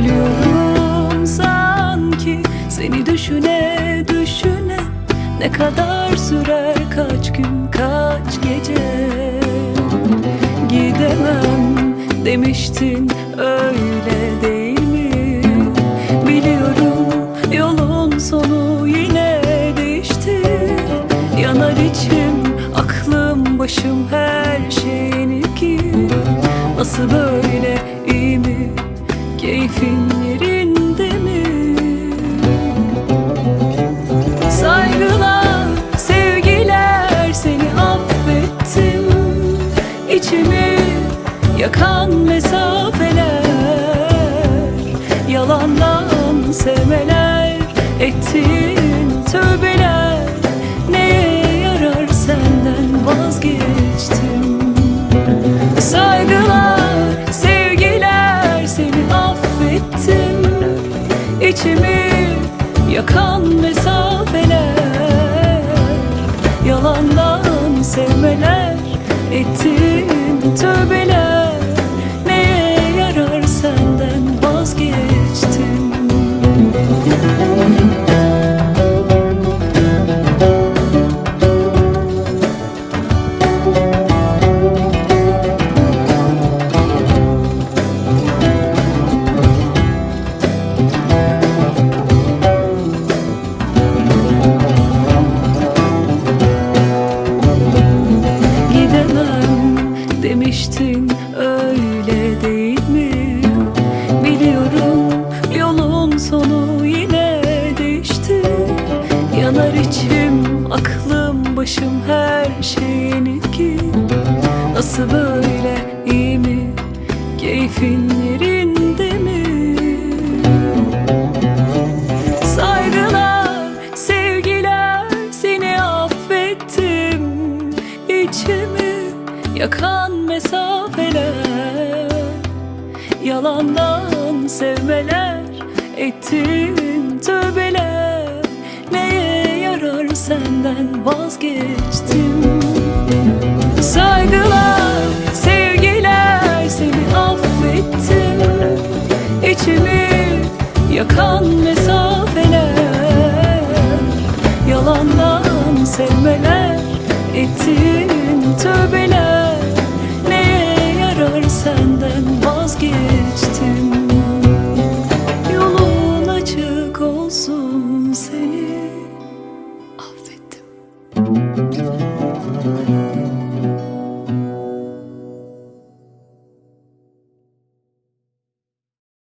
Ölüyorum sanki. Seni düşüne düşüne Ne kadar sürer kaç gün kaç gece. Gidemem demiştin öyle değil mi? Biliyorum yolun sonu yine değişti. Yanar içim aklım başım her şeyin ki Nasıl böyle yakan mesafeler Yalandan sevmeler ettin tövbeler. Neye yarar senden vazgeçtim? Saygılar, sevgiler seni affettim. İçimi yakan mesafeler Yalandan sevmeler ettim tövbeler aklım başım her şeyin ki Nasıl böyle iyi mi? Keyfin yerinde mi? Saygılar, sevgiler seni affettim İçimi yakan mesafeler Yalandan sevmeler ettim yarar senden vazgeçtim. Saygılar, sevgiler seni affettim. İçimi yakan mesafeler Yalandan sevmeler ettin tövbeler. Neye yarar senden vazgeçtim? Yolun açık olsun senin.